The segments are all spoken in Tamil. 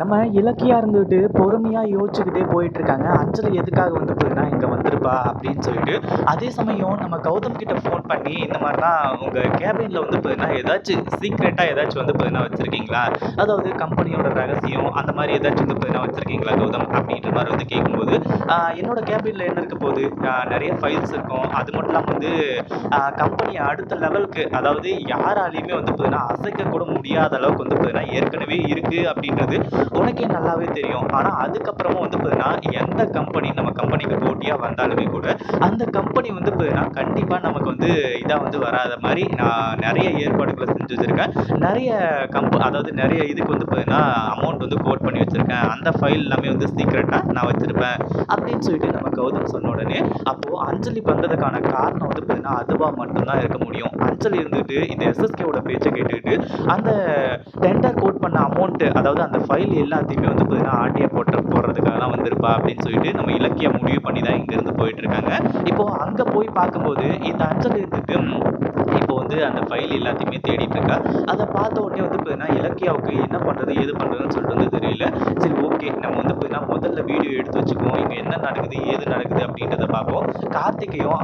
நம்ம இலக்கியா இருந்துட்டு பொறுமையாக யோசிச்சுக்கிட்டே போயிட்டுருக்காங்க. அஞ்சலி எதுக்காக வந்து பார்த்தீங்கன்னா இங்கே வந்திருப்பா அப்படின்னு சொல்லிட்டு. அதே சமயம் நம்ம கௌதம் கிட்ட ஃபோன் பண்ணி இந்த மாதிரிலாம் உங்கள் கேபினில் வந்து பார்த்தீங்கன்னா ஏதாச்சும் சீக்ரெட்டாக ஏதாச்சும் வந்து பார்த்தீங்கன்னா வச்சுருக்கீங்களா? அதாவது கம்பெனியோட ரகசியம் அந்த மாதிரி ஏதாச்சும் வந்து பார்த்தீங்கன்னா வச்சுருக்கீங்களா கௌதம்? அப்படின்ற மாதிரி வந்து கேட்கும்போது என்னோட கேபினில் என்ன இருக்க போகுது? நிறைய ஃபைல்ஸ் இருக்கும். அது மட்டும் இல்லாமல் வந்து கம்பெனி அடுத்த லெவலுக்கு அதாவது யாராலையுமே வந்து பார்த்தீங்கன்னா அசைக்க கூட முடியாத அளவுக்கு வந்து பார்த்தீங்கன்னா ஏற்கனவே இருக்குது அப்படின்றது உனக்கே நல்லாவே தெரியும். ஆனால் அதுக்கப்புறமும் வந்து பார்த்தீங்கன்னா எந்த கம்பெனி நம்ம கம்பெனிக்கு போட்டியாக வந்தாலுமே கூட அந்த கம்பெனி வந்து பார்த்தீங்கன்னா கண்டிப்பாக நமக்கு வந்து இதாக வந்து வராத மாதிரி நான் நிறைய ஏற்பாடுகளை செஞ்சு வச்சுருக்கேன். நிறைய கம்ப அதாவது நிறைய இதுக்கு வந்து பார்த்தீங்கன்னா அமௌண்ட் வந்து கோட் பண்ணி வச்சுருக்கேன். அந்த ஃபைல் எல்லாமே வந்து சீக்ரெட்டாக நான் வச்சுருப்பேன் அப்படின்னு சொல்லிட்டு நம்ம கௌதம் சொன்ன உடனே அப்போது அஞ்சலி வந்ததுக்கான காரணம் வந்து பார்த்தீங்கன்னா அதுவாக மட்டும்தான் இருக்க முடியும். அஞ்சலி இருந்துட்டு இந்த எஸ்எஸ்கேவோட பேச்சை கேட்டுக்கிட்டு அந்த டெண்டர் கோட் பண்ண அமௌண்ட்டு அதாவது அந்த ஃபைல் எல்லாத்தையுமே வந்து பார்த்தீங்கன்னா ஆர்டிஎஃப் போட்டு தான் வந்திருப்பா அப்படின்னு சொல்லிட்டு நம்ம இலக்கிய முடிவு பண்ணி தான் இங்கேருந்து போயிட்டுருக்காங்க. இப்போது அங்கே போய் பார்க்கும்போது இந்த அஞ்சலி இருந்துட்டு இப்போ வந்து அந்த ஃபைல் எல்லாத்தையுமே தேடிட்டு இருக்கா அதை பார்த்த உடனே வந்து பார்த்தீங்கன்னா இலக்கியாவுக்கு என்ன பண்ணுறது ஏது பண்ணுறதுன்னு சொல்லிட்டு வந்து தெரியல. சரி ஓகே. நம்ம வந்து பார்த்தீங்கன்னா முதல்ல வீடியோ எடுத்து வச்சுக்குவோம். இங்கே என்ன நடக்குது ஏது நடக்குது அப்படின்றத பார்ப்போம். கார்த்திகையும்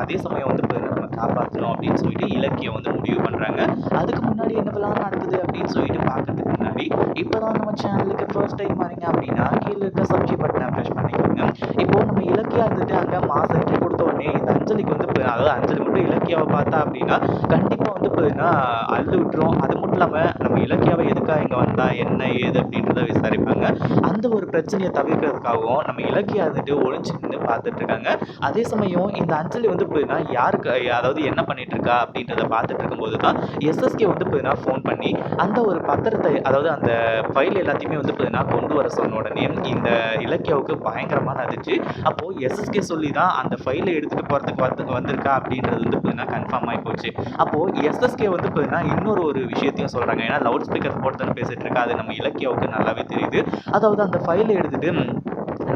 அதே சமயம் வந்து பார்த்தீங்கன்னா நம்ம காப்பாற்றணும் அப்படின்னு சொல்லிட்டு இலக்கியம் வந்து முடிவு பண்ணுறாங்க அதுக்கு முன்னாடி என்னவெல்லாம் நடக்குது அப்படின்னு சொல்லிட்டு பார்க்க முன்னாடி இப்போ தான் நம்ம சேனலுக்கு ஃபர்ஸ்ட் டைம் வரீங்க அப்படின்னா கீழே இருக்க சப்ஸ்கிரைப் பட்டனை ப்ரெஸ் பண்ணிக்கோங்க. இப்போது நம்ம இலக்கியா இருந்துட்டு அங்கே மாஸ் என்ட்ரி கொடுத்த உடனே இந்த அஞ்சலிக்கு வந்து இப்ப- அதாவது அஞ்சலி மட்டும் இலக்கியாவை பார்த்தா அப்படின்னா கண்டிப்பாக வந்து பார்த்தீங்கன்னா அள்ளு விட்டுரும். அது மட்டும் இல்லாமல் நம்ம இலக்கியாவை எதுக்காக இங்கே வந்தால் என்ன ஏது அப்படின்றத விசாரிப்பாங்க. அந்த ஒரு பிரச்சனையை தவிர்க்கிறதுக்காகவும் நம்ம இலக்கியா வந்துட்டு ஒழிஞ்சு நின்று பார்த்துட்டு இருக்காங்க. அதே சமயம் இந்த அஞ்சலி வந்து பார்த்தீங்கன்னா யாருக்கு அதாவது என்ன பண்ணிட்டு இருக்கா அப்படின்றத பார்த்துட்டு இருக்கும்போது தான் எஸ்எஸ்கே வந்து பார்த்தீங்கன்னா ஃபோன் பண்ணி அந்த ஒரு பத்திரத்தை அதாவது அந்த ஃபைல் எல்லாத்தையுமே வந்து பார்த்தீங்கன்னா கொண்டு வர சொன்ன உடனே இந்த இலக்கியாவுக்கு பயங்கரமாக அதிர்ச்சி. அப்போது எஸ்எஸ்கே சொல்லி தான் அந்த ஃபைலை எடுத்துகிட்டு போகிறதுக்கு வந்து வந்திருக்கா அப்படின்றது வந்து பார்த்தீங்கன்னா கன்ஃபார்ம் ஆகி போச்சு. அப்போது எஸ்எஸ்கே வந்து பார்த்தீங்கன்னா இன்னொரு ஒரு விஷயத்தையும் சொல்கிறாங்க ஏன்னா லவுட் ஸ்பீக்கர் போட்டு தான் பேசிகிட்டு இருக்கா. அது நம்ம இலக்கியாவுக்கு நல்லாவே தெரியுது. அதாவது அந்த ஃபைலை எடுத்துகிட்டு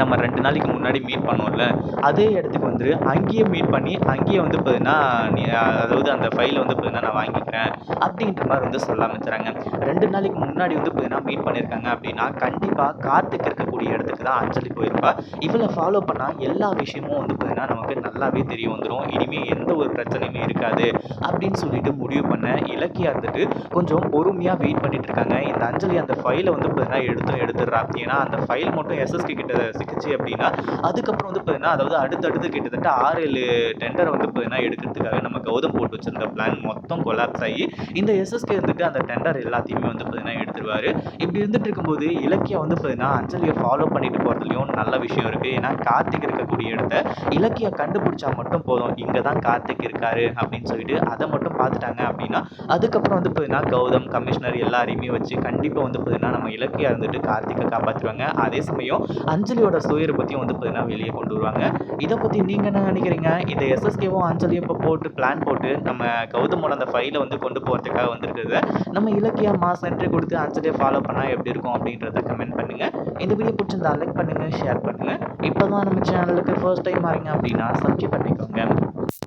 நம்ம ரெண்டு நாளைக்கு முன்னாடி மீட் பண்ணோம்ல அதே இடத்துக்கு வந்து அங்கேயே மீட் பண்ணி அங்கேயே வந்து பார்த்தீங்கன்னா நீ அதாவது அந்த ஃபைலை வந்து பார்த்தீங்கன்னா நான் வாங்கிக்கிறேன் அப்படின்ற மாதிரி வந்து சொல்ல ஆரம்பிச்சுறாங்க ரெண்டு நாளைக்கு முன்னாடி வந்து பார்த்தீங்கன்னா மீட் பண்ணியிருக்காங்க அப்படின்னா கண்டிப்பாக கார்த்திக் இருக்கக்கூடிய இடத்துக்கு தான் அஞ்சலி போயிருப்பா. இவளை ஃபாலோ பண்ணால் எல்லா விஷயமும் வந்து பார்த்தீங்கன்னா நமக்கு நல்லாவே தெரிய வந்துடும் இனிமேல் எந்த ஒரு பிரச்சனையுமே இருக்காது அப்படின்னு சொல்லிட்டு முடிவு பண்ண இலக்கியா இருந்துட்டு கொஞ்சம் பொறுமையாக வெயிட் பண்ணிட்டு இருக்காங்க. இந்த அஞ்சலி அந்த ஃபைலை வந்து பார்த்தீங்கன்னா எடுத்தும் எடுத்துடுறா. ஏன்னா அந்த ஃபைல் மட்டும் எஸ்எஸ்கே கிட்ட சிக்கிச்சு அப்படின்னா அதுக்கப்புறம் வந்து பார்த்தீங்கன்னா அதாவது அடுத்தடுத்து கிட்டத்தட்ட ஆறு ஏழு டெண்டரை வந்து பார்த்தீங்கன்னா எடுக்கிறதுக்காக நம்ம கௌதம் போட்டு வச்சிருந்த பிளான் மொத்தம் கொலாப்ஸ் ஆகி இந்த எஸ்எஸ்கே இருந்துட்டு அந்த டெண்டர் எல்லாத்தையுமே வந்து பார்த்தீங்கன்னா எடுத்துருவாரு இப்படி இருந்துட்டு இருக்கும்போது இலக்கியம் வந்து பார்த்தீங்கன்னா அஞ்சலியை ஃபாலோ பண்ணிட்டு போகிறதுலையும் நல்ல விஷயம் இருக்குது ஏன்னா கார்த்திக் இருக்கக்கூடிய இடத்த இலக்கியா கண்டுபிடிச்சா மட்டும் போதும். இங்கே தான் கார்த்திக் இருக்காரு அப்படின்னு சொல்லிட்டு அதை மட்டும் பார்த்துட்டாங்க அப்படின்னா அதுக்கப்புறம் வந்து பார்த்தீங்கன்னா கௌதம் கமிஷனர் எல்லாரையுமே வச்சு கண்டிப்பாக வந்து பார்த்தீங்கன்னா நம்ம இலக்கியா இருந்துட்டு கார்த்திகை காப்பாற்றுவாங்க அதே சமயம் அஞ்சலியோட சுயரை பற்றியும் வந்து பார்த்தீங்கன்னா வெளியே கொண்டு வருவாங்க. இதை பற்றி நீங்கள் என்ன நினைக்கிறீங்க? இந்த எஸ்எஸ்கேவும் அஞ்சலியும் இப்போ போட்டு பிளான் போட்டு நம்ம கௌதமோட அந்த ஃபைலை வந்து கொண்டு போகிறதுக்காக வந்திருக்கிறத நம்ம இலக்கியா மாஸ் என்ட்ரி கொடுத்து அஞ்சலியை ஃபாலோ பண்ணால் எப்படி இருக்கும் அப்படின்றத கமெண்ட் பண்ணுங்கள் இந்த வீடியோ பிடிச்சிருந்தா லைக் பண்ணுங்கள் ஷேர் பண்ணுங்கள் இப்போ தான் நம்ம சேனலுக்கு ஃபர்ஸ்ட் டைம் வரீங்க அப்படின்னா சப்ஸ்கிரைப் பண்ணிக்கோங்க.